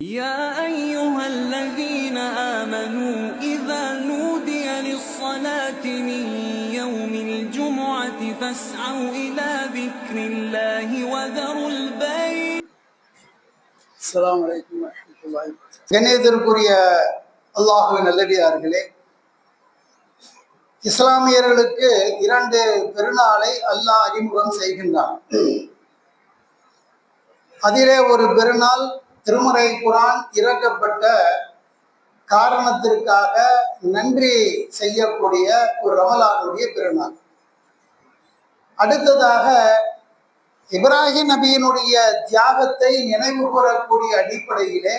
يا أيها الذين آمنوا إذا نودي للصلاة من يوم الجمعة فاسعوا إلى ذكر الله وذروا البيع அஸ்ஸலாமு அலைக்கும் வரஹ்மத்துல்லாஹி வபரகாத்துஹு. கணேசருக்குரிய அல்லாஹுவின் நல்லடியார்களே இஸ்லாமியர்களுக்கு இரண்டு பெருநாளை அல்லாஹ் அறிமுகம் செய்கின்றான் அதிலே ஒரு பெருநாள் திருமறை குரான் இறக்கப்பட்ட காரணத்திற்காக நன்றி செய்யக்கூடிய ஒரு ரமலானுடைய பெருநாள். அடுத்ததாக இப்ராஹிம் நபியினுடைய தியாகத்தை நினைவு கூறக்கூடிய அடிப்படையிலே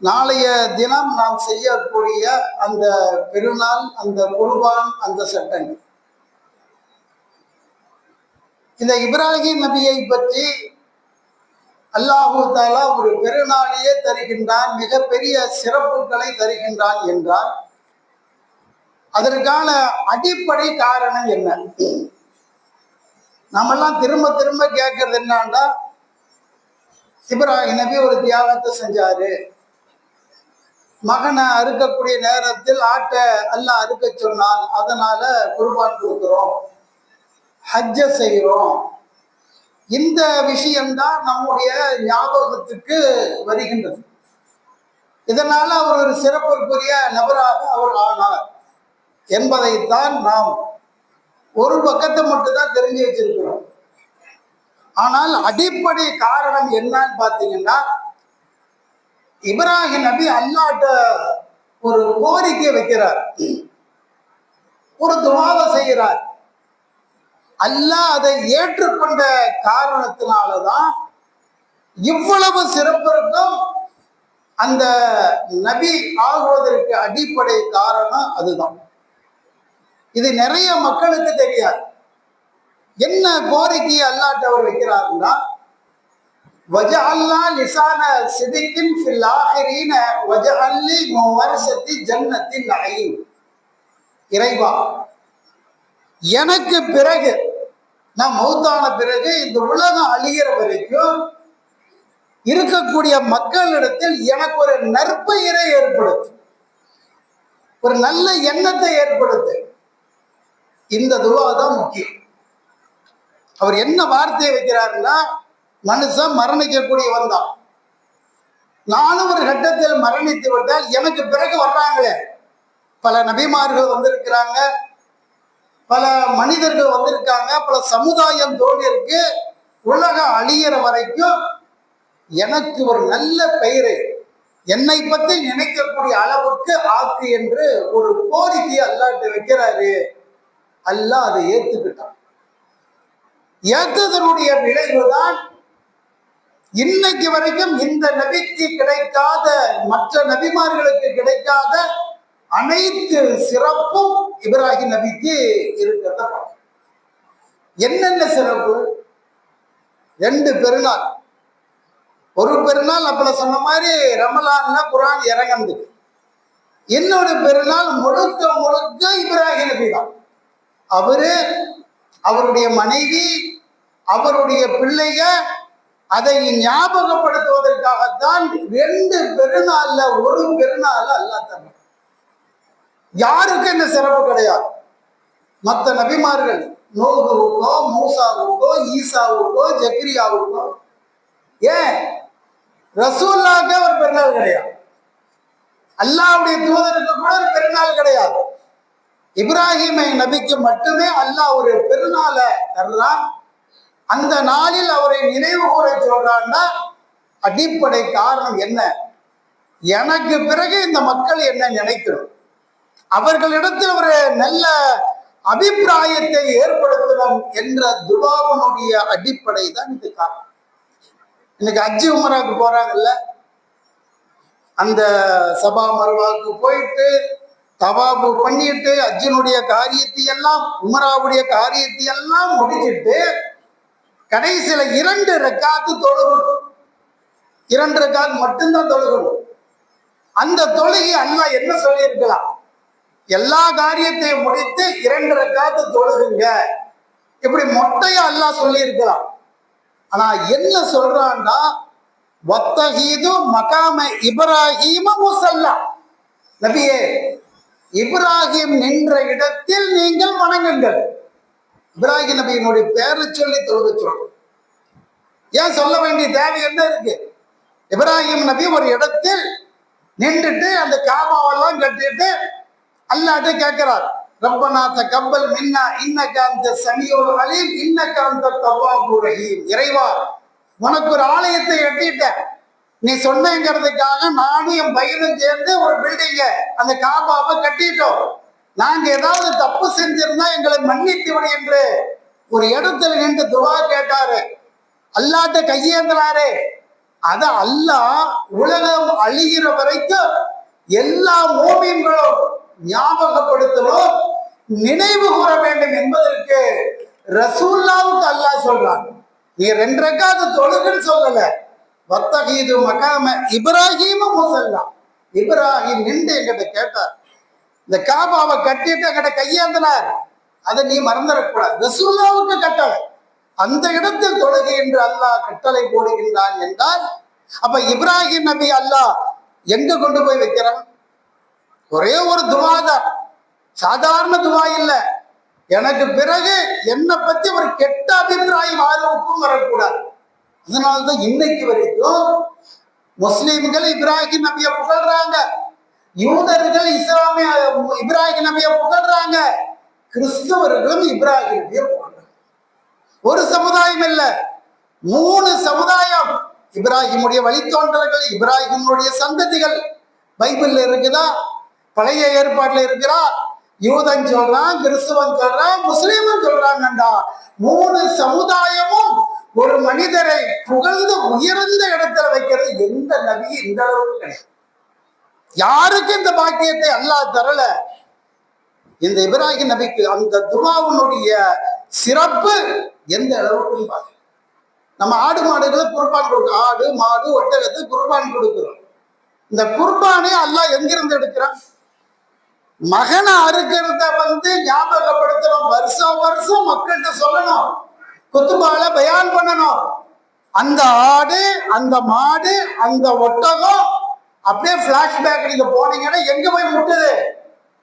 நாளைய தினம் நாம் செய்யக்கூடிய அந்த பெருநாள் அந்த குர்பான் அந்த சட்டங்கள். இந்த இப்ராஹிம் நபியை பற்றி அல்லாஹூ தாலா ஒரு பெருநாளையே தருகின்றான் மிகப்பெரிய சிறப்புகளை தருகின்றான் என்றார். அதற்கான அடிப்படை காரணம் என்ன? நம்மெல்லாம் திரும்ப திரும்ப கேட்கறது என்னான்டா இப்ராஹிம் நபி ஒரு தியாகத்தை செஞ்சாரு. மகனை அறுக்கக்கூடிய நேரத்தில் ஆட்டை அல்லாஹ் அறுக்க சொன்னான் அதனால குர்பான் கொடுக்குறோம் ஹஜ்ஜ செய்கிறோம். இந்த விஷயம்தான் நம்முடைய ஞாபகத்துக்கு வருகின்றது. இதனால அவர் ஒரு சிறப்புக்குரிய நபராக அவர் ஆனார் என்பதைத்தான் நாம் ஒரு பக்கத்தை மட்டும்தான் தெரிஞ்சு வச்சிருக்கிறோம். ஆனால் அடிப்படை காரணம் என்னன்னு பார்த்தீங்கன்னா இப்ராஹிம் நபி அல்லாட்ட ஒரு கோரிக்கை வைக்கிறார். ஒரு துவாவை செய்கிறார். அல்லாஹ் அதை ஏற்றுக்கொண்ட காரணத்தினாலதான் இவ்வளவு சிறப்பிற்கும் அந்த நபி ஆகுவதற்கு அடிப்படை காரணம் அதுதான். இது நிறைய மக்களுக்கு தெரியாது. என்ன கோரிக்கையை அல்லாட்ட அவர் வைக்கிறாருன்னா வஜஅல்லா லிசான சிதிக்கின் ஃபில் ஆஹிரீன வஜஅல்லி முவர்சத்தி ஜன்னத்தின் நயீம் இறைவா எனக்கு பிறகு நான் மௌத்தான பிறகு இந்த உலகம் அழிகிற வரைக்கும் இருக்கக்கூடிய மக்களிடத்தில் எனக்கு ஒரு நற்பெயரை ஏற்படுத்து. ஒரு நல்ல எண்ணத்தை ஏற்படுத்து. இந்த துவா தான் முக்கியம். அவர் என்ன வார்த்தையை வைக்கிறாருன்னா மனுஷன் மரணிக்கக்கூடியவன் தான். நானும் ஒரு கட்டத்தில் மரணித்து விட்டால் எனக்கு பிறகு வர்றாங்களே. பல நபிமார்கள் வந்திருக்கிறாங்க. பல மனிதர்கள் வந்திருக்காங்க பல சமுதாயம் தோடி இருக்கு. உலகம் அழியிற வரைக்கும் எனக்கு ஒரு நல்ல பெயரு. என்னை பத்தி நினைக்கக்கூடிய அளவுக்கு ஆக்கு என்று ஒரு கோரிக்கையை அல்லாட்டு வைக்கிறாரு. அல்லாஹ் அதை ஏத்துக்கிட்டான். ஏத்ததனுடைய விளைவுதான் இன்னைக்கு வரைக்கும் இந்த நபிக்கு கிடைக்காத மற்ற நபிமார்களுக்கு கிடைக்காத அனைத்து சிறப்பும் இப்ராஹிம் நபிக்கு இருக்கிறத பார்க்கிறோம். என்னென்ன சிறப்பு? ரெண்டு பெருநாள். ஒரு பெருநாள் அப்பல சொன்ன மாதிரி ரமலான்ல குரான் இறங்கந்து இன்னொரு பெருநாள் முழுக்க முழுக்க இப்ராஹிம் நபி தான். அவரு அவருடைய மனைவி அவருடைய பிள்ளைக அதை ஞாபகப்படுத்துவதற்காகத்தான் ரெண்டு பெருநாள்ல ஒரு பெருநாள் அல்லா தர்றான் யாருக்கும் இந்த சிறப்பு கிடையாது? மற்ற நபிமார்கள் நோகுவுக்கோ மூசாவுக்கோ ஈசாவுக்கோ ஜக்ரியாவுக்கோ. ஏன்? ரசூல்லாக்கே ஒரு பெருநாள் கிடையாது. அல்லாவுடைய தூதருக்கு கூட ஒரு பெருநாள் கிடையாது. இப்ராஹிமை நபிக்கு மட்டுமே அல்லாஹ் ஒரு பெருநாளை தர்றான். அந்த நாளில் அவரை நினைவு கூற சொல்றான்னா அடிப்படை காரணம் என்ன? எனக்கு பிறகு இந்த மக்கள் என்ன நினைக்கணும்? அவர்களிடத்தில் ஒரு நல்ல அபிப்பிராயத்தை ஏற்படுத்தணும் என்ற துபாவனுடைய அடிப்படை தான் இது காரணம். இன்னைக்கு அஜி உமராக்கு போறாங்கல்ல? அந்த சபா மருவாவுக்கு போயிட்டு தவாபு பண்ணிட்டு அர்ஜுனுடைய காரியத்தை எல்லாம் உமராவுடைய காரியத்தை எல்லாம் முடிச்சிட்டு கடைசியில இரண்டு ரெக்காத்து தொழுகணும். இரண்டு ரெக்காத்து மட்டும்தான் தொழுகணும். அந்த தொழுகை அண்ணா என்ன சொல்லியிருக்கலாம் எல்லா காரியத்தையும் முடித்து இரண்டு ரக்காத்து தொழுகுங்க. இப்படி மொட்டையா அல்லாஹ் சொல்லியிருக்கலாம் ஆனா என்ன சொல்றான்னா வத்தகீது மகாம இப்ராஹீம முசல்லா. நபியே இப்ராஹிம் நின்ற இடத்தில் நீங்கள் வணங்குங்கள். இப்ராஹிம் நபியினுடைய பேரை சொல்லி தொழுக சொல்றோம் ஏன் சொல்ல வேண்டிய தேவை என்ன இருக்கு? இப்ராஹிம் நபி ஒரு இடத்தில் நின்றுட்டு அந்த காமாவெல்லாம் கட்டிட்டு அல்லாட்ட கேட்கிறார் ரப்பனா தகப்பல் மின்னா இன்ன காந்த சமியோல் அலீம் இன்னக அந்த ரஹீம். இறைவா உனக்கு ஒரு ஆலயத்தை கட்டிட்ட நீ சொன்னேங்கிறதுக்காக நானும் என் பயிரும் சேர்ந்து ஒரு பில்டிங்க அந்த காபாவை கட்டிட்டோம். நாங்க ஏதாவது தப்பு செஞ்சிருந்தா எங்களை மன்னித்து விடு என்று ஒரு இடத்துல நின்று துவா கேட்டாரு. அல்லாட்ட கையேந்திராரு அத அல்லாஹ் உலகம் அழிகிற வரைக்கும் எல்லா மோமின்களும் ஞாபகப்படுத்தணும். நினைவு கூற வேண்டும் என்பதற்கு ரசூல்லாவுக்கு அல்லாஹ் சொல்றான். நீ ரெண்டு தொழுகன்னு தொழுகுன்னு சொல்லல. வத்தகீது மகாம இப்ராஹிம முசல்லா. இப்ராஹிம் நின்று என்கிட்ட கேட்டார். இந்த காபாவை கட்டிட்டு எங்கிட்ட கையேந்தினார். அதை நீ மறந்துடக்கூடாது. ரசூல்லாவுக்கு கட்டளை. அந்த இடத்தில் தொழுகை என்று அல்லாஹ் கட்டளை போடுகின்றான் என்றால் அப்ப இப்ராஹிம் நபி அல்லாஹ் எங்க கொண்டு போய் வைக்கிறான்? ஒரே ஒரு துவா தான் சாதாரண துவா இல்லை. எனக்கு பிறகு என்னை பத்தி ஒரு கெட்ட அபிப்பிராயம் யாருக்கும் வரக்கூடாது. அதனால்தான் இன்னைக்கு வரைக்கும் முஸ்லீம்கள் இப்ராஹிம் நபிய புகழ்றாங்க. யூதர்கள் இஸ்லாமிய இப்ராஹிம் நபிய புகழ்றாங்க. கிறிஸ்தவர்களும் இப்ராஹிம் நபிய புகழ்றாங்க. ஒரு சமுதாயம் இல்ல. மூணு சமுதாயம். இப்ராஹிமுடைய வழித்தோன்றல்கள் இப்ராஹிமுடைய சந்ததிகள் பைபிள்ல இருக்குதா? பழைய ஏற்பாட்டில் இருக்கிறார் யூதன் சொல்றான் கிறிஸ்துவன் சொல்றான் முஸ்லீமும் சொல்றாங்கண்டா. மூணு சமுதாயமும் ஒரு மனிதரை புகழ்ந்து உயர்ந்த இடத்துல வைக்கிறது எந்த நபி இந்த அளவுக்கு கிடையாது. யாருக்கு இந்த பாக்கியத்தை அல்லாஹ் தரல? இந்த இப்ராஹிம் நபிக்கு அந்த துவாவினுடைய சிறப்பு எந்த அளவுக்கு நம்ம ஆடு மாடுகளை குர்பான் கொடுக்கிறோம் ஆடு மாடு ஒட்டகத்தை குர்பான் கொடுக்கிறோம். இந்த குர்பானே அல்லாஹ் எங்கிருந்து எடுக்கிறான்? மகனை அறுக்கிறத வந்து ஞாபகப்படுத்தணும். வருஷம் வருஷம் மக்கள்கிட்ட சொல்லணும். குத்துபால பயான் பண்ணணும். அந்த ஆடு அந்த மாடு அந்த ஒட்டகம் அப்படியே பிளாஷ்பேக் நீங்க போனீங்கன்னா எங்க போய் முட்டுது?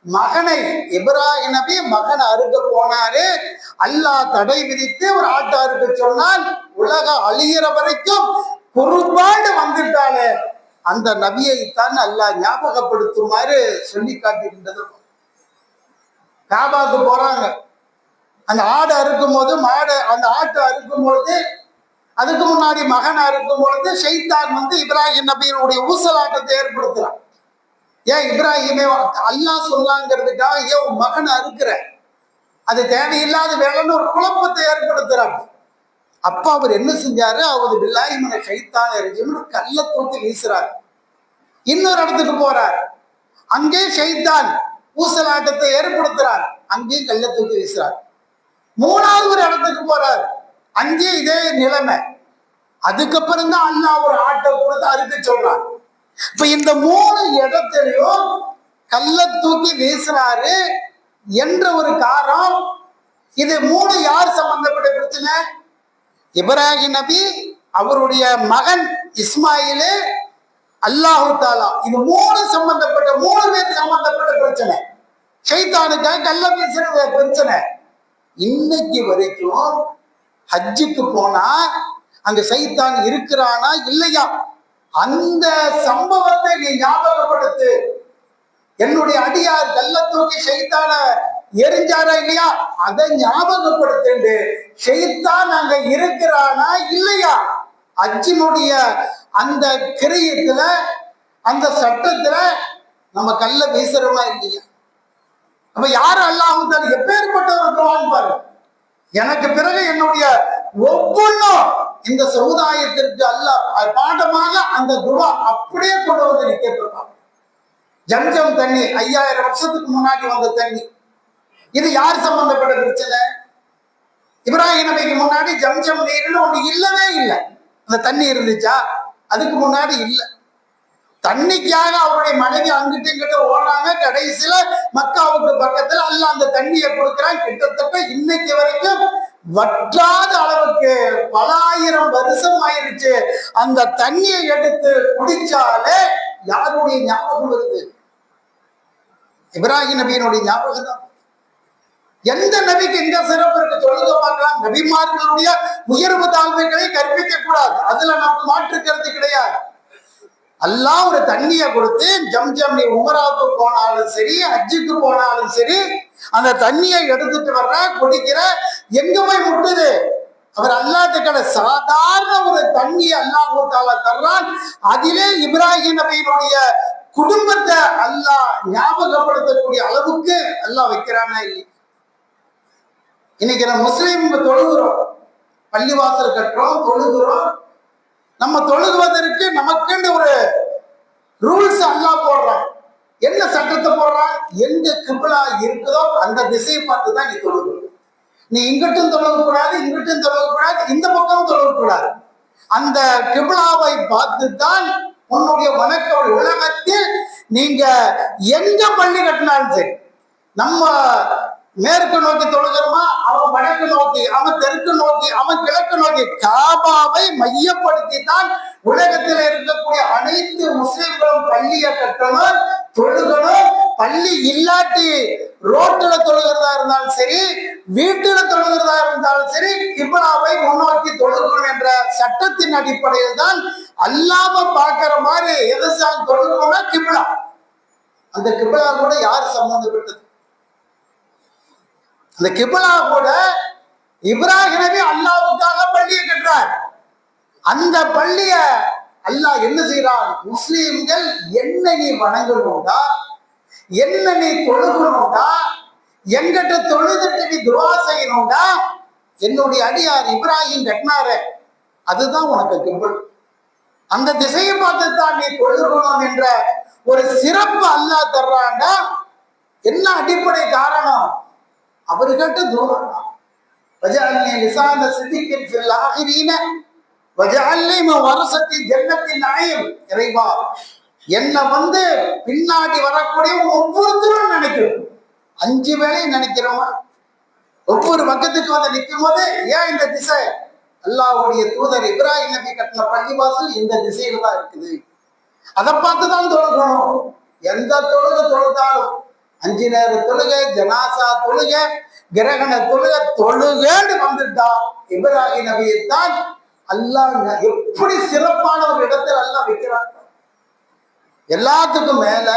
மகனை இப்ராஹிம் நபி மகனை அறுக்க போனாரு. அல்லாஹ் தடை விதித்து ஒரு ஆட்டை அறுக்க சொன்னால் உலகம் அழிகிற வரைக்கும் குருபாடு வந்துட்டாலே அந்த நபியை தான் அல்லாஹ் ஞாபகப்படுத்துமாறு சொல்லி காட்டியிருந்தது. காபாக்கு போறாங்க. அந்த ஆடு அறுக்கும் போது மாடு அந்த ஆட்டை அறுக்கும் பொழுது அதுக்கு முன்னாடி மகன் அறுக்கும் பொழுது ஷைத்தான் வந்து இப்ராஹிம் நபியினுடைய ஊசலாட்டத்தை ஏற்படுத்துறான். ஏன் இப்ராஹிமே அல்லாஹ் சொல்லாங்கிறதுக்காக ஏன் மகன் அறுக்கிற? அது தேவையில்லாத வேலைன்னு ஒரு குழப்பத்தை ஏற்படுத்துறாங்க அப்ப அவர் என்ன செஞ்சாரு? அவர் பில்லாஹிமனை ஷைத்தான் எரிஞ்சுன்னு கல்ல தூக்கி வீசுறாரு. இன்னொரு இடத்துக்கு போறார். அங்கே ஷைத்தான் ஊசலாட்டத்தை ஏற்படுத்துறார். அங்கே கல்ல தூக்கி வீசுறார். மூணாவது ஒரு இடத்துக்கு போறார். அங்கே இதே நிலைமை. அதுக்கப்புறம் தான் அல்லாஹ் ஒரு ஆட்டை கொடுத்து அறுக்க சொல்றார். இப்ப இந்த மூணு இடத்துலயும் கல்ல தூக்கி வீசுறாரு என்ற ஒரு காரணம். இது மூணு யார் சம்பந்தப்பட்ட பிரச்சனை? இப்ராஹிம் நபி அவருடைய மகன் இஸ்மாயிலு அல்லாஹு தாலா இது மூணு சம்பந்தப்பட்ட மூணு பேர் சம்பந்தப்பட்ட பிரச்சனை. ஷைத்தானுக்காக கல்ல பேசுற பிரச்சனை. இன்னைக்கு வரைக்கும் ஹஜ்ஜுக்கு போனா அங்க சைத்தான் இருக்கிறானா இல்லையா? அந்த சம்பவத்தை நீ ஞாபகப்படுத்து. என்னுடைய அடியார் கல்ல தூக்கி சைத்தான எரிஞ்சாரா இல்லையா? அதை ஞாபகப்படுத்து ஷைத்தான் அங்க இருக்கிறானா இல்லையா? அஜினுடைய அந்த கிரியத்துல அந்த சட்டத்துல நம்ம கல்ல வீசுறோமா இல்லையா? நம்ம யாரு அல்லாஹ் எப்பேற்பட்டவர்கள் பாரு. எனக்கு பிறகு என்னுடைய ஒவ்வொன்றும் இந்த சமுதாயத்திற்கு அல்லாஹ் பாடமாக அந்த துவா அப்படியே கொண்டு வந்து நிற்கிறான் ஜம்ஜம் தண்ணி ஐயாயிரம் வருஷத்துக்கு முன்னாடி வந்த தண்ணி. இது யார் சம்பந்தப்பட்ட பிரச்சனை? இப்ராஹிம் நபிக்கு முன்னாடி ஜம்ஜம் நீர்னு ஒண்ணு இல்லவே இல்லை. அந்த தண்ணி இருந்துச்சா? அதுக்கு முன்னாடி இல்லை. தண்ணிக்காக அவருடைய மனைவி அங்கிட்டு இங்கிட்ட ஓடுறாங்க. கடைசியில மக்காவுக்கு பக்கத்துல அல்ல அந்த தண்ணியை கொடுக்குறான். கிட்டத்தட்ட இன்னைக்கு வரைக்கும் வற்றாத அளவுக்கு பல ஆயிரம் வருஷம் ஆயிருச்சு. அந்த தண்ணியை எடுத்து குடிச்சாலே யாருடைய ஞாபகம் வருது? இப்ராஹிம் நபியினுடைய ஞாபகம் தான். எந்த நபிக்கு இந்த சிறப்பு இருக்கு சொல்லுங்க பார்க்கலாம். நபிமார்களுடைய உயர்வு தாழ்வுகளை கற்பிக்க கூடாது. அதுல நமக்கு மாற்று கருத்து கிடையாது. அல்லாஹ் ஒரு தண்ணியை கொடுத்து ஜம் நீ உமராவுக்கு போனாலும் சரி ஹஜ்ஜுக்கு போனாலும் சரி அந்த தண்ணியை எடுத்துட்டு வர்ற குடிக்கிற எங்க போய் முட்டுது? அவர் அல்லாஹ் கடை சாதாரண ஒரு தண்ணி அல்லாஹ் தாலா தர்றான். அதிலே இப்ராஹிம் நபியினுடைய குடும்பத்தை அல்லாஹ் ஞாபகப்படுத்தக்கூடிய அளவுக்கு அல்லாஹ் வைக்கிறானே. இல்லை இன்னைக்கு நம்ம முஸ்லீம் தொழுகிறோம். பள்ளிவாசல் கட்டுறோம் தொழுகிறோம். நம்ம தொழுகுவதற்கு நமக்குன்னு ஒரு ரூல்ஸ் அல்லா போடுறான். என்ன சட்டத்தை போடுறான்? எங்க கிபிலா இருக்குதோ அந்த திசையை பார்த்து தான் நீ தொழுகணும் நீ இங்கிட்டும் தொழக்கூடாது இங்கிட்டும் தொழக்கூடாது இந்த பக்கமும் தொழக்கூடாது அந்த கிபிளாவை பார்த்து தான் உன்னுடைய வணக்க உலகத்தில் நீங்க எங்க பள்ளி கட்டினாலும் சரி நம்ம மேற்கு நோக்கி தொழுகிறோமா? அவன் வடக்கு நோக்கி அவன் தெற்கு நோக்கி அவன் கிழக்கு நோக்கி. காபாவை மையப்படுத்தி தான் உலகத்தில் இருக்கக்கூடிய அனைத்து முஸ்லிம்களும் பள்ளியை கட்டணும் தொழுகணும். பள்ளி இல்லாட்டி ரோட்டுல தொழுகிறதா இருந்தாலும் சரி வீட்டுல தொழுகிறதா இருந்தாலும் சரி கிபிலாவை முன்னோக்கி தொழுகணும் என்ற சட்டத்தின் அடிப்படையில் தான் அல்லாம பாக்குற மாதிரி எதை தொழுகணும்னா கிபிலா. அந்த கிபிலா கூட யார் சம்பந்தப்பட்டது? அந்த கிபிலா கூட இப்ராஹிம் நபி அல்லாவுக்காக பள்ளியை கட்டுறார். அந்த பள்ளிய அல்லாஹ் என்ன செய்யறான் முஸ்லீம்கள் என்ன நீ வணங்கணும்டா? என்ன நீ தொழுகணும்டா? எங்கிட்ட தொழுதுட்டு நீ துவா செய்யணும்டா? என்னுடைய அடியார் இப்ராஹிம் கட்டினாரு. அதுதான் உனக்கு கிபிள் அந்த திசையை பார்த்து தான் நீ தொழுகணும் என்ற ஒரு சிறப்பு அல்லாஹ் தர்றான்னா என்ன அடிப்படை காரணம்? அவர் கேட்ட தூரம் வஜாலி லிசான சித்திக்கின் ஃபில் ஆகிரீன வஜாலி வரசத்தி ஜன்னத்தின் நாயம் இறைவா என்னை வந்து பின்னாடி வரக்கூடிய ஒவ்வொருத்தரும் நினைக்கிறோம் அஞ்சு வேளையும் நினைக்கிறோமா ஒவ்வொரு பக்கத்துக்கு வந்து நிற்கும் போது ஏன் இந்த திசை? அல்லாவுடைய தூதர் இப்ராஹிம் நபி கட்டின பள்ளிவாசல் இந்த திசையில தான் இருக்குது. அதை பார்த்து தான் தொழுகணும். எந்த தொழுகை தொழுதாலும் அஞ்சு நேர தொழுக ஜனாசா தொழுக கிரகண தொழுக தொழுகேன்னு வந்துட்டான். இப்ராஹி நபியை தான் அல்லாஹ் எப்படி சிறப்பான ஒரு இடத்துல அல்லாஹ் வைக்கிறாங்க எல்லாத்துக்கும் மேல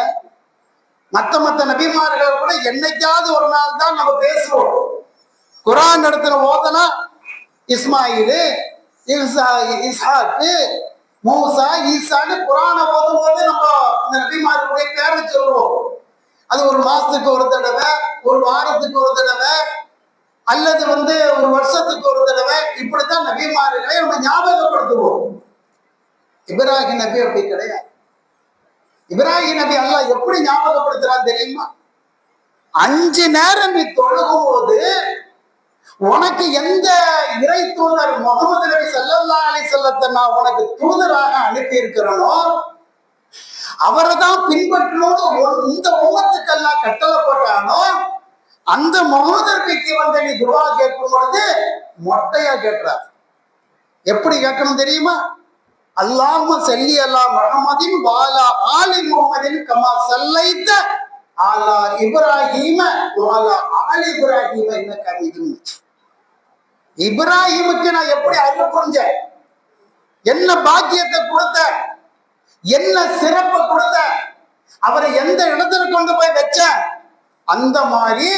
மத்த மத்த நபிமார்கள் கூட என்னைக்காவது ஒரு நாள் தான் நம்ம பேசுவோம். குரான் இடத்துல ஓதனா இஸ்மாயிலு இஸ்ஹாக்கு மூசா ஈசான்னு குரான ஓதும் போது நம்ம இந்த நபிமார்களுடைய பேரை சொல்லுவோம். அது ஒரு மாசத்துக்கு ஒரு தடவை ஒரு வாரத்துக்கு ஒரு தடவை அல்லது வந்து ஒரு வருஷத்துக்கு ஒரு தடவை இப்படித்தான் நபிமார்களை நம்ம ஞாபகப்படுத்துவோம். இப்ராஹிம் நபி அப்படி கிடையாது. இப்ராஹிம் நபி அல்லாஹ் எப்படி ஞாபகப்படுத்துறான் தெரியுமா? அஞ்சு நேரம் நீ தொழுகும் போது உனக்கு எந்த இறை தூதர் முகமது நபி சல்லல்லா அலி செல்லத்தை நான் உனக்கு தூதராக அனுப்பி இருக்கிறனோ அவரை தான் பின்பற்றணும்னு இந்த உங்க கட்டளை போட்டானோ அந்த முகமது வந்து நீ துவா கேட்கும் பொழுது மொட்டையா கேட்கிறார். எப்படி கேட்கணும் தெரியுமா? அல்லாம செல்லி அல்லா முகமதின் வாலா ஆலி முகமதின் கமா சல்லைத்த ஆலா இப்ராஹிம வாலா ஆலி இப்ராஹிம என்ன கவிதும் இப்ராஹிமுக்கு நான் எப்படி அருள் புரிஞ்சேன்? என்ன பாக்கியத்தை கொடுத்த என்ன சிறப்பு கொடுத்தேன்? அவரை எந்த இடத்துல கொண்டு போய் வச்சேன்? அந்த மாதிரி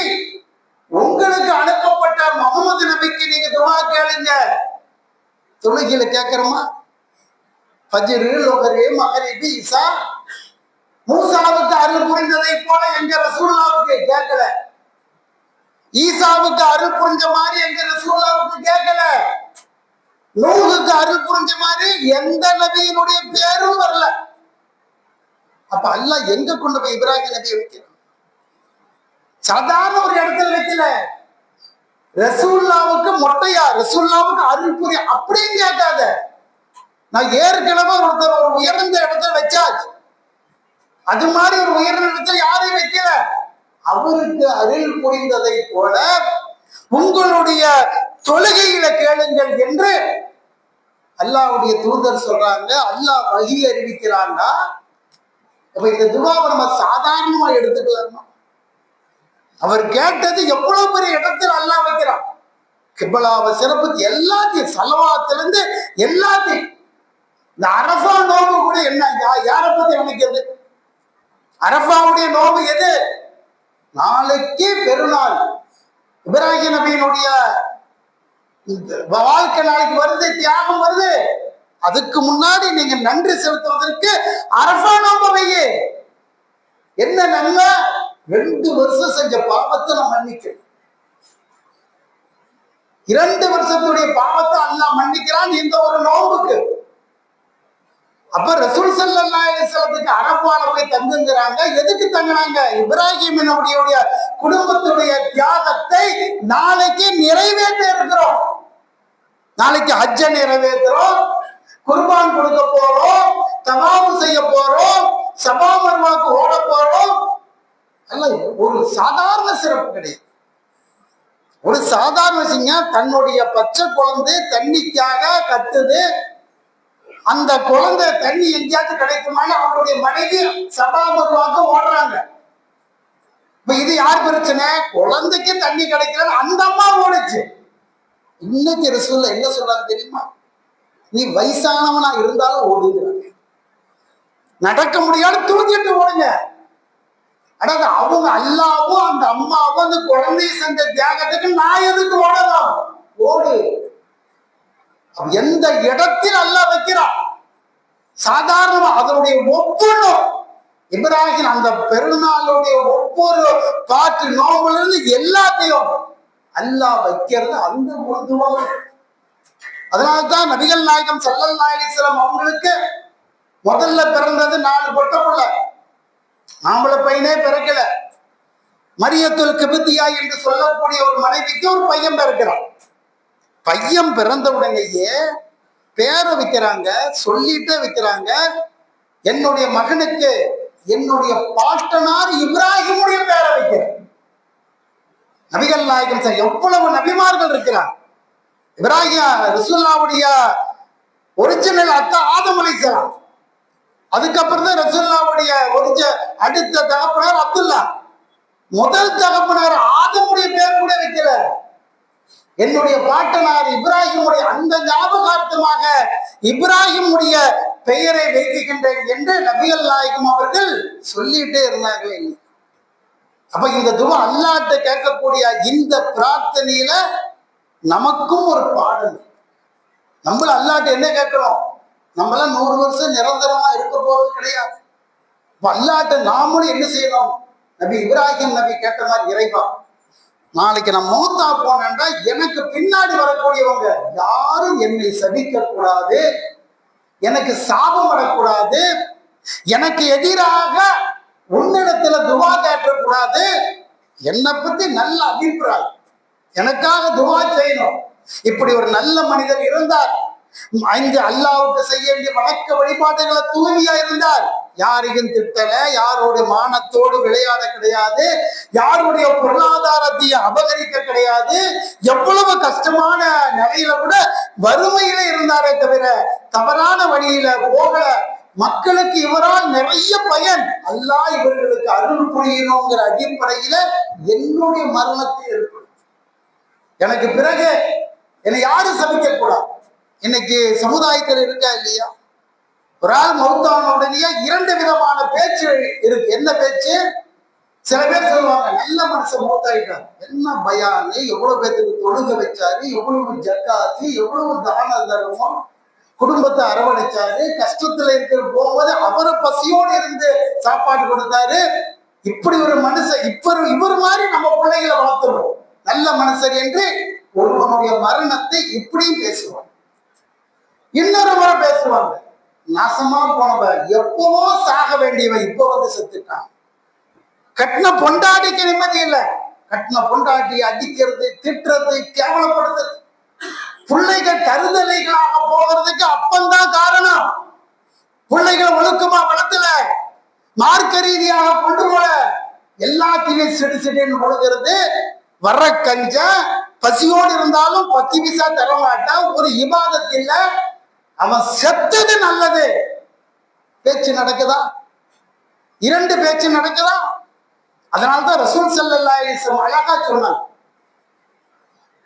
உங்களுக்கு அனுப்பப்பட்ட முகமது நபிக்கு நீங்க துவா கேளுங்க. தொழுகையில கேட்கிறோமா? பஜிரு லொஹரு மகரிபி இசா. மூசாவுக்கு அருள் புரிந்ததை போல எங்க ரசூல்லாவுக்கு கேட்கல. ஈசாவுக்கு அருள் புரிஞ்ச மாதிரி எங்க ரசூல்லாவுக்கு கேட்கல. நூலுக்கு அருள் புரிஞ்ச மாதிரி எந்த நபியினுடைய பேரும் வரல. அப்ப அல்லா எங்க கொண்டு போய் இப்ராஹிம் நபியை வைக்கிறான்? சாதாரண ஒரு இடத்துல வைக்கல. ரசூல்லாவுக்கு மொட்டையா ரசூல்லாவுக்கு அருள் புரிய அப்படியும் கேட்காத. நான் ஏற்கனவே ஒருத்தர் ஒரு உயர்ந்த இடத்துல வச்சாச்சு. அது மாதிரி ஒரு உயர்ந்த இடத்துல யாரையும் வைக்கல. அவருக்கு அருள் புரிந்ததை போல உங்களுடைய தொழுகையில கேளுங்கள் என்று அல்லாவுடைய தூதர் சொல்றாங்க. அல்லாஹ் வகி அறிவிக்கிறாங்கன்னா அப்ப இந்த துவாவை நம்ம சாதாரணமா எடுத்துக்கலாமா? அவர் கேட்டது எவ்வளவு பெரிய இடத்தில் அல்லா வைக்கிறான். கிபலாவை சிறப்பு எல்லாத்தையும் சலவாத்திலிருந்து எல்லாத்தையும். இந்த அரபா நோம்பு கூட என்ன? யா- யாரை பத்தி நினைக்கிறது? அரபாவுடைய நோம்பு எது? நாளைக்கு பெருநாள். இப்ராஹிம் நபியினுடைய வாழ்க்கை நாளைக்கு வருது தியாகம் வருது. அதுக்கு முன்னாடி நீங்க நன்றி செலுத்துவதற்கு அரசா நம்பவையே என்ன நன்மை? ரெண்டு வருஷம் செஞ்ச பாவத்தை நான் மன்னிக்கிறேன். இரண்டு வருஷத்துடைய பாவத்தை அல்லா மன்னிக்கிறான் இந்த ஒரு நோம்புக்கு அப்ப ரசூல் ஸல்லல்லாஹு அலைஹி அரபால போய் தங்குங்கிறாங்க. எதுக்கு தங்குறாங்க? இப்ராஹிமினுடைய குடும்பத்துடைய தியாகத்தை நாளைக்கு நிறைவேற்ற இருக்கிறோம் நாளைக்கு அஜ்ஜ நிறைவேற்றுறோம். குர்பான் கொடுக்க போறோம் தவாபு செய்ய போறோம் சபா மர்மாக்கு ஓட போறோம். அல்ல ஒரு சாதாரண சிறப்பு கிடையாது. ஒரு சாதாரண விஷயம் தன்னுடைய பச்சை குழந்தை தண்ணிக்காக கத்துது. அந்த குழந்தை தண்ணி எங்கேயாச்சும் கிடைக்குமான்னு அவருடைய மனைவி சபாபர்வாக்க ஓடுறாங்க. இப்ப இது யார் பிரச்சனை? குழந்தைக்கு தண்ணி கிடைக்கலன்னு அந்த அம்மா ஓடுச்சு. இன்னைக்கு ரசூல்ல என்ன சொல்றாங்க தெரியுமா? நீ வயசானவனா இருந்தாலும் ஓடுங்கிறாங்க நடக்க முடியாது துணிஞ்சிட்டு ஓடுங்க. அதாவது அவங்க அல்லாவும் அந்த அம்மாவும் அந்த குழந்தைய செஞ்ச தியாகத்துக்கு நான் எதுக்கு ஓடலாம் ஓடு. எந்த இடத்தில் அல்ல வைக்கிறான் சாதாரணமா அதனுடைய ஒவ்வொன்றும். இப்ராஹிம் அந்த பெருநாளுடைய ஒவ்வொரு பாட்டு நோம்புல இருந்து எல்லாத்தையும் அல்லாஹ் வைக்கிறது அந்த பொழுதுவாக அதனால்தான் நபிகள் நாயகம் செல்லல் நாயகம் அவங்களுக்கு முதல்ல பிறந்தது நாலு பொட்ட பிள்ளை. ஆம்பளை பையனே பிறக்கல. மரியத்துல் கிபத்தியா என்று சொல்லக்கூடிய ஒரு மனைவிக்கு ஒரு பையன் பிறக்கிறான். பையன் பிறந்த உடனேயே பேரை வைக்கிறாங்க சொல்லிட்டே வைக்கிறாங்க. என்னுடைய மகனுக்கு என்னுடைய பாட்டனார் இப்ராஹிமுடைய பேரை வைக்கிறேன் நபிகள் நாயகம் சார் எவ்வளவு நபிமார்கள் இருக்கிறார் இப்ராஹிம் ரசூல்லாவுடைய ஒரிஜினல் அக்கா ஆதம் அலிசலாம் அதுக்கப்புறம் தான் ரசூல்லாவுடைய ஒரிஜ அடுத்த தகப்பனார் அப்துல்லா. முதல் தகப்பனார் ஆதமுடைய பேர் கூட வைக்கல. என்னுடைய பாட்டனார் இப்ராஹிமுடைய அந்த ஞாபகார்த்தமாக இப்ராஹிமுடைய பெயரை வைக்கின்றேன் என்று நபிகள் நாயகம் அவர்கள் சொல்லிட்டே இருந்தார்கள். அப்ப இந்த துவா அல்லாட்ட கேட்கக்கூடிய இந்த பிரார்த்தனையில நமக்கும் ஒரு பாடல். நம்மள அல்லாட்ட என்ன கேட்கிறோம்? நம்மளாம் நூறு வருஷம் நிரந்தரமா இருக்க போறது கிடையாது. அல்லாட்ட நாமளும் என்ன செய்யணும்? நபி இப்ராஹிம் நபி கேட்ட மாதிரி இறைவா நாளைக்கு நான் மூத்தா போனேன்டா எனக்கு பின்னாடி வரக்கூடியவங்க யாரும் என்னை சபிக்க கூடாது எனக்கு சாபம் வரக்கூடாது. எனக்கு எதிராக உன்னிடத்துல துவா கேட்டக்கூடாது என்னை பத்தி நல்ல அபிப்பிராயம். எனக்காக துவா செய்யணும். இப்படி ஒரு நல்ல மனிதர் இருந்தார். ஐந்து அல்லாவுக்கு செய்ய வேண்டிய வணக்க வழிபாடுகளை தூய்மையா இருந்தார். யாரையும் திட்டல யாரோட மானத்தோடு விளையாட கிடையாது யாருடைய பொருளாதாரத்தையும் அபகரிக்க கிடையாது. எவ்வளவு கஷ்டமான நிலையில கூட வறுமையில இருந்தாரே தவிர தவறான வழியில போகல. மக்களுக்கு இவரால் நிறைய பயன். அல்லாஹ் இவர்களுக்கு அருள் புரியணுங்கிற அடிப்படையில என்னுடைய மரணத்தை ஏற்படும் எனக்கு பிறகு என்னை யாரும் சபிக்க கூடாது. இன்னைக்கு சமுதாயத்தில் இருக்கா இல்லையா? ஒரு ஆள் மௌத்தான உடனே இரண்டு விதமான பேச்சு இருக்கு. என்ன பேச்சு? சில பேர் சொல்லுவாங்க நல்ல மனுஷன் மௌத்தாயிட்டார் என்ன பயானு? எவ்வளவு பேத்துக்கு தொழுக வச்சாரு? எவ்வளவு ஜக்காத்து? எவ்வளவு தான தர்மம்? குடும்பத்தை அரவணைச்சாரு? கஷ்டத்துல இருக்கிற போகும்போது அவரை பசியோடு இருந்து சாப்பாடு கொடுத்தாரு. இப்படி ஒரு மனுஷன் இப்ப இவர் மாதிரி நம்ம பிள்ளைகளை வளர்த்துறோம். நல்ல மனுஷர் என்று ஒருவனுடைய மரணத்தை இப்படியும் பேசுவாங்க இன்னொரு முறை பேசுவாங்க நாசமா போனவன் எப்பவோ சாக வேண்டியவன் இப்ப வந்து செத்துட்டான். கட்டின பொண்டாட்டிக்கு நிம்மதி இல்ல. கட்டின பொண்டாட்டி அடிக்கிறது திட்டுறது கேவலப்படுத்துறது. பிள்ளைகள் கருதலைகளாக போகிறதுக்கு அப்பந்தான் காரணம். பிள்ளைகளை ஒழுக்கமா வளர்த்தல. மார்க்க ரீதியாக கொண்டு போல. எல்லாத்தையும் சிடு சிடுன்னு ஒழுகிறது வர்ற கஞ்ச பசியோடு இருந்தாலும் பத்து பைசா தர மாட்டான் ஒரு இபாதத் அவன் செத்தது நல்லது. பேச்சு நடக்குதா? இரண்டு பேச்சு நடக்குதா? அதனால்தான் ரசூல் செல்லல்லா அலைஹி அழகா சொன்னாங்க.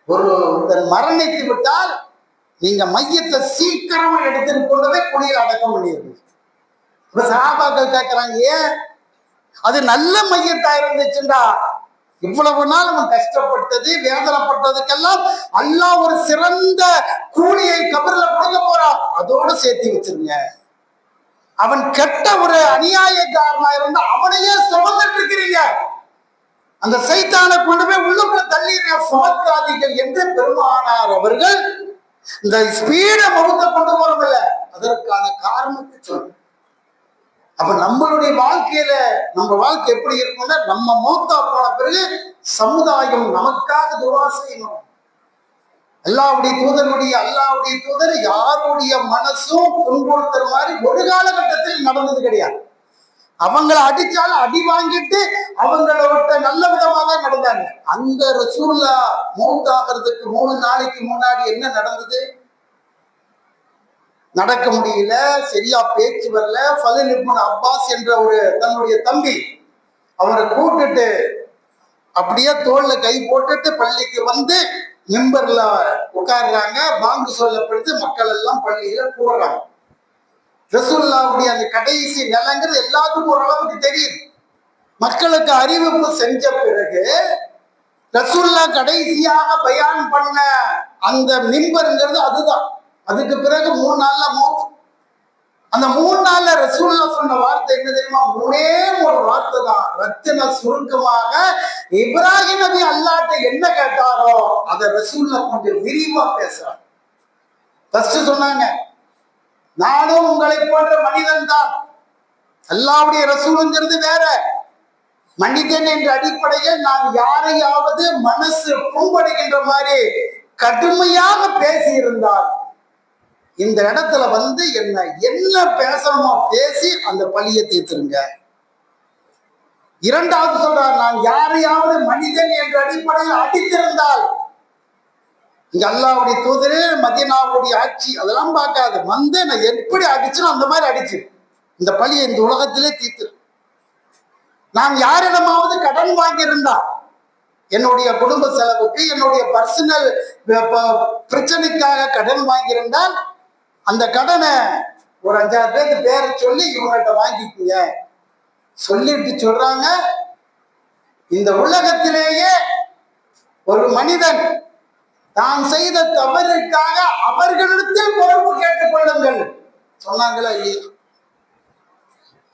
ஒரு ஒருத்தர் மரணித்து விட்டால் நீங்க மையத்தை சீக்கிரமா எடுத்துட்டு கொண்டு போய் குழியில் அடக்கம் பண்ணிடுங்க. இப்ப சகாபாக்கள் கேட்கிறாங்க ஏன்? அது நல்ல மையத்தா இருந்துச்சுண்டா இவ்வளவு நாள் அவன் கஷ்டப்பட்டது வேதனைப்பட்டதுக்கெல்லாம் அல்லா ஒரு சிறந்த கூலியை கபர்ல கொடுக்க போறான் அதோடு சேர்த்து வச்சிருங்க. அவன் கெட்ட ஒரு அநியாயக்காரனா இருந்தா அவனையே சுமந்துட்டு இருக்கிறீங்க. அந்த சைத்தான கொண்டு போய் உள்ளுக்குள்ள தள்ளீங்க சுமக்காதீர்கள் என்று பெருமானார் அவர்கள் இந்த ஸ்பீட முகத்த கொண்டு போறதில்ல. அதற்கான காரணத்தை சொல்றேன் அப்ப நம்மளுடைய வாழ்க்கையில நம்ம வாழ்க்கை எப்படி இருக்கும்னா நம்ம மூத்தா போன பிறகு சமுதாயம் நமக்காக துவா செய்யணும். அல்லாவுடைய தூதருடைய அல்லாவுடைய தூதர் யாருடைய மனசும் புண்படுத்துற மாதிரி ஒரு காலகட்டத்தில் நடந்தது கிடையாது. அவங்கள அடிச்சாலும் அடி வாங்கிட்டு அவங்கள விட்ட நல்ல விதமா தான் நடந்தாங்க. அந்த ரசூல்லா மௌத்தாகிறதுக்கு மூணு நாளைக்கு முன்னாடி என்ன நடந்தது? நடக்க முடியல சரியா பேச்சு வரல. ஃபலில் இப்னு அப்பாஸ் என்ற ஒரு தன்னுடைய தம்பி அவரை கூப்பிட்டுட்டு அப்படியே தோல்ல கை போட்டுட்டு பள்ளிக்கு வந்து மெம்பர்ல உட்கார்றாங்க. பாங்கு சொல்லப்படுத்து மக்கள் எல்லாம் பள்ளியில கூடுறாங்க ரசுல்லாவுடைய அந்த கடைசி நிலங்கிறது எல்லாத்துக்கும் ஓரளவுக்கு தெரியுது மக்களுக்கு அறிவிப்பு செஞ்ச பிறகு ரசுல்லா கடைசியாக பயான் பண்ண அந்த மிம்பருங்கிறது அதுதான். அதுக்கு பிறகு மூணு நாள்ல மௌத் அந்த மூணு நாள்ல ரசூல்லா சொன்ன வார்த்தை என்ன தெரியுமா? ஒரே ஒரு வார்த்தை தான். ரத்தின சுருக்கமாக இப்ராஹிம் நபி அல்லாட்ட என்ன கேட்டாரோ அதை ரசூல்லா கொஞ்சம் விரிவா பேசுறாங்க ஃபர்ஸ்ட் சொன்னாங்க நானும் உங்களை போன்ற மனிதன் தான். அல்லாவுடைய ரசூலுங்கிறது வேற. மனிதன் என்ற அடிப்படையில் நான் யாரையாவது மனசு புண்படுகின்ற மாதிரி கடுமையாக பேசியிருந்தார் இந்த இடத்துல வந்து என்ன என்ன பேசணுமோ பேசி அந்த பழியை தீர்த்துருங்க. இரண்டாவது சொல்றார் நான் யாரையாவது மனிதன் என்ற அடிப்படையில் அடித்திருந்தால் இங்க அல்லாவுடைய தூதரே மதியனாவுடைய ஆட்சி அதெல்லாம் பார்க்காது. வந்து நான் எப்படி அடிச்சனோ அந்த மாதிரி அடிச்சு. இந்த பழியை இந்த உலகத்திலே தீர்த்து நான் யாரிடமாவது கடன் வாங்கியிருந்தா என்னுடைய குடும்ப செலவுக்கு என்னுடைய பர்சனல் பிரச்சனைக்காக கடன் வாங்கியிருந்தால் அந்த கடனை ஒரு அஞ்சாறு பேருக்கு பேரை சொல்லி இவங்கள்ட்ட வாங்கிக்குங்க. சொல்லிட்டு சொல்றாங்க. இந்த உலகத்திலேயே ஒரு மனிதன் தான் செய்த தவறுக்காக அவர்களிடத்தில் பொறுப்பு கேட்டுக் கொள்ளுங்கள். சொன்னாங்களா இல்லையா?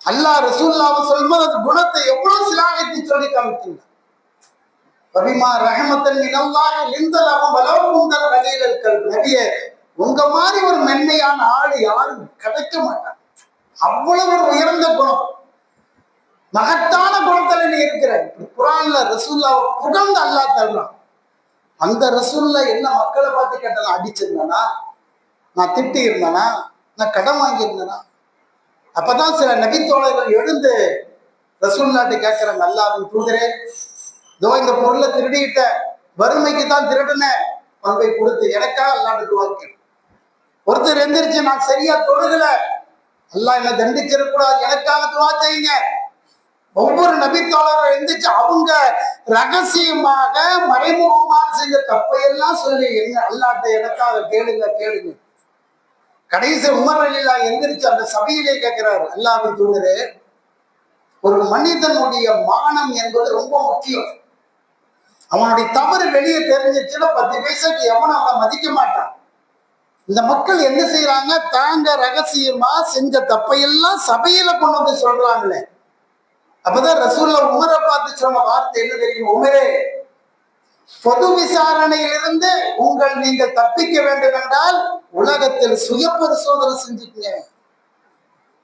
அல்லா ரசூல்லாவை சொல்லும்போது அந்த குணத்தை எவ்வளவு சிலாகித்து சொல்லி காமிக்கின்ற பபிமா ரஹமத்தன் மினல்லாஹ் லிந்தலகம் வலவுந்தல் இருக்கிறது நபியே உங்க மாதிரி ஒரு மென்மையான ஆள் யாரும் கிடைக்க மாட்டாங்க. அவ்வளவு ஒரு உயர்ந்த குணம். மகத்தான குணத்துல நீ இருக்கிற இப்படி குரான்ல ரசூல்லாவை புகழ்ந்து அல்லாஹ் தருறான் அந்த ரசூல்ல என்ன மக்களை பார்த்து கேட்டலாம் அடிச்சிருந்தனா? நான் திட்டி இருந்தேனா? நான் கடன் வாங்கியிருந்தேனா அப்பதான் சில நபித்தோழர்கள் எழுந்து ரசூல் நாட்டு கேட்கிற அல்லாவின் தூதரே இதோ இந்த பொருளை திருடிட்ட வறுமைக்கு தான் திருடுனேன் கொண்டு போய் கொடுத்து எனக்கா அல்லாட்டு வாழ்க்கை ஒருத்தர் எந்திரிச்சு நான் சரியா தொழுகல. எல்லாம் என்ன தண்டிச்சிடக்கூடாது. எனக்காக துவா செய்யுங்க. ஒவ்வொரு நபித்தோழரும் எந்திரிச்சு அவங்க ரகசியமாக மறைமுகமாக செஞ்ச தப்பையெல்லாம் சொல்லி என்ன அல்லாட்ட எனக்காக கேளுங்க கேளுங்க. கடைசி உமர் அலிலா எந்திரிச்சு அந்த சபையிலே கேட்கிறார் அல்லாவின் தூதரே ஒரு மனிதனுடைய மானம் என்பது ரொம்ப முக்கியம். அவனுடைய தவறு வெளியே தெரிஞ்சிச்சுன்னா பத்து பைசாக்கு எவனும் அவனை மதிக்க மாட்டான். இந்த மக்கள் என்ன செய்யறாங்க தாங்க ரகசியமா செஞ்ச தப்பையெல்லாம் சபையில கொண்டு வந்து சொல்றாங்களே. அப்பதான் ரசூல்ல உமரை பார்த்து சொன்ன வார்த்தை என்ன தெரியும்? உமரே பொது விசாரணையிலிருந்து உங்கள் நீங்கள் தப்பிக்க வேண்டும் என்றால் உலகத்தில் சுய பரிசோதனை செஞ்சுக்கங்க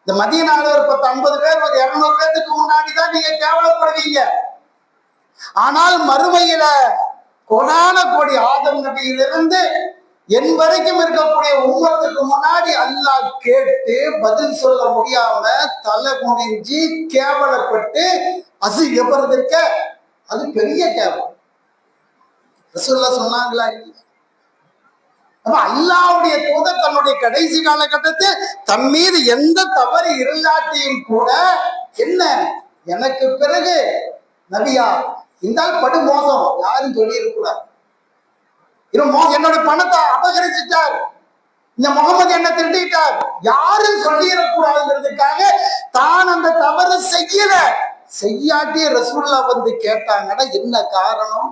இந்த மதிய நாள் ஒரு பத்து ஐம்பது பேர் ஒரு இருநூறு பேருக்கு முன்னாடி தான் நீங்க கேவலப்படுவீங்க. ஆனால் மறுமையில கொடான கோடி ஆதம் நபியிலிருந்து என் வரைக்கும் இருக்கக்கூடிய உம்மத்துக்கு முன்னாடி அல்லாஹ் கேட்டு பதில் சொல்ல முடியாம தலை குனிஞ்சி கேவலப்பட்டு அசிங்கப்படுறதுக்க அது பெரிய கேவலம். ரசூல்லா சொன்னாங்களா அல்லாவுடைய தூதர் தன்னுடைய கடைசி காலகட்டத்தில் தன் மீது எந்த தவறு இருந்தாட்டியும் கூட என்ன? எனக்கு பிறகு நபியா இந்த படு மோசம் யாரும் சொல்லியிருக்கூடாது இவன் மோ என்னோட பணத்தை அபகரிச்சிட்டார். இந்த முகமது என்ன திருடிட்டார். யாரும் சொல்லிடக்கூடாதுங்கிறதுக்காக தான் அந்த தவறு செய்யல. செய்யாட்டி ரசூல்லா வந்து கேட்டாங்கன்னா என்ன காரணம்?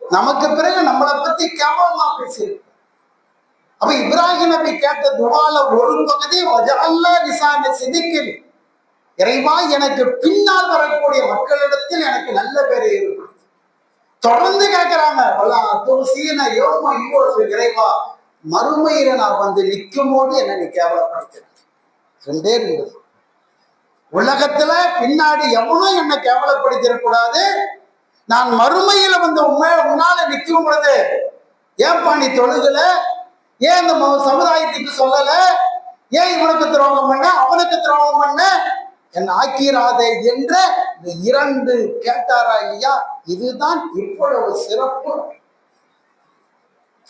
நமக்கு பிறகு நம்மளை பத்தி கேவலமா பேசியிருக்கோம் அப்ப இப்ராஹிம் நபி கேட்ட துவால ஒரு பகுதி வஜஅல்லா லிசான சிதிக்கில். இறைவா எனக்கு பின்னால் வரக்கூடிய மக்களிடத்தில் எனக்கு நல்ல பேரை இருக்கும் தொடர்ந்து கேட்கிறாங்க வலா யுவோசு இறைவா மறுமையில நான் வந்து நிற்கும் போது என்ன நீ கேவலப்படுத்துறேன் ரெண்டே ரெண்டு. உலகத்துல பின்னாடி எவனும் என்ன கேவலப்படுத்திடக்கூடாது நான் மறுமையில வந்து உண்மையில உன்னால நிற்கும் பொழுது ஏன்பா நீ தொழுகல? ஏன் இந்த ம- சமுதாயத்துக்கு சொல்லல? ஏன் இவனுக்கு துரோகம் பண்ண? அவனுக்கு துரோகம் பண்ண? என் ஆக்கிறாதே என்ற இறந்து இரண்டு கேட்டாரா இல்லையா? இதுதான் இவ்வளவு சிறப்பு.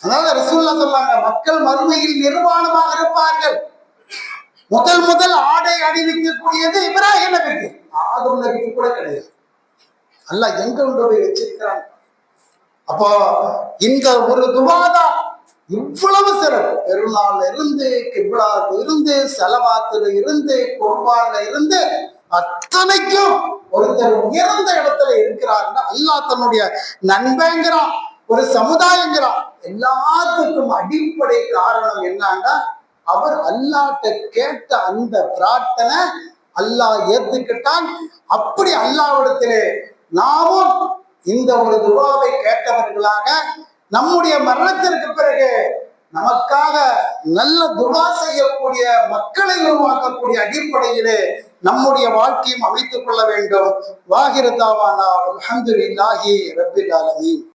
அதனால ரசூல்லா சொல்லாங்க மக்கள் மறுமையில் நிர்வாணமாக இருப்பார்கள். முதல் முதல் ஆடை அணிவிக்கக்கூடியது இப்ராஹிம் நபிக்கு. ஆதம் நபிக்கு கூட கிடையாது. அல்ல எங்க கொண்டு போய் வச்சிருக்கிறான் அப்போ இந்த ஒரு துவாதான் இவ்வளவு சிறப்பு. பெருநாள் இருந்து கிப்லால இருந்து செலவாத்துல இருந்து குர்பான்ல இருந்து அத்தனைக்கும் ஒருத்தர் உயர்ந்த இடத்துல இருக்கிறாருன்னா அல்லாஹ் தன்னுடைய நண்பங்கிறான் ஒரு சமுதாயங்கிறான். எல்லாத்துக்கும் அடிப்படை காரணம் என்னன்னா அவர் அல்லாட்ட கேட்ட அந்த பிரார்த்தனை அல்லாஹ் ஏத்துக்கிட்டான். அப்படி அல்லாவிடத்திலே நாமும் இந்த ஒரு துவாவை கேட்டவர்களாக நம்முடைய மரணத்திற்கு பிறகு நமக்காக நல்ல துவா செய்யக்கூடிய மக்களை உருவாக்கக்கூடிய அடிப்படையிலே நம்முடைய வாழ்க்கையும் அமைத்துக் கொள்ள வேண்டும். வாகிரதாவானா இல்லாஹி ரபு ஆலமீன்.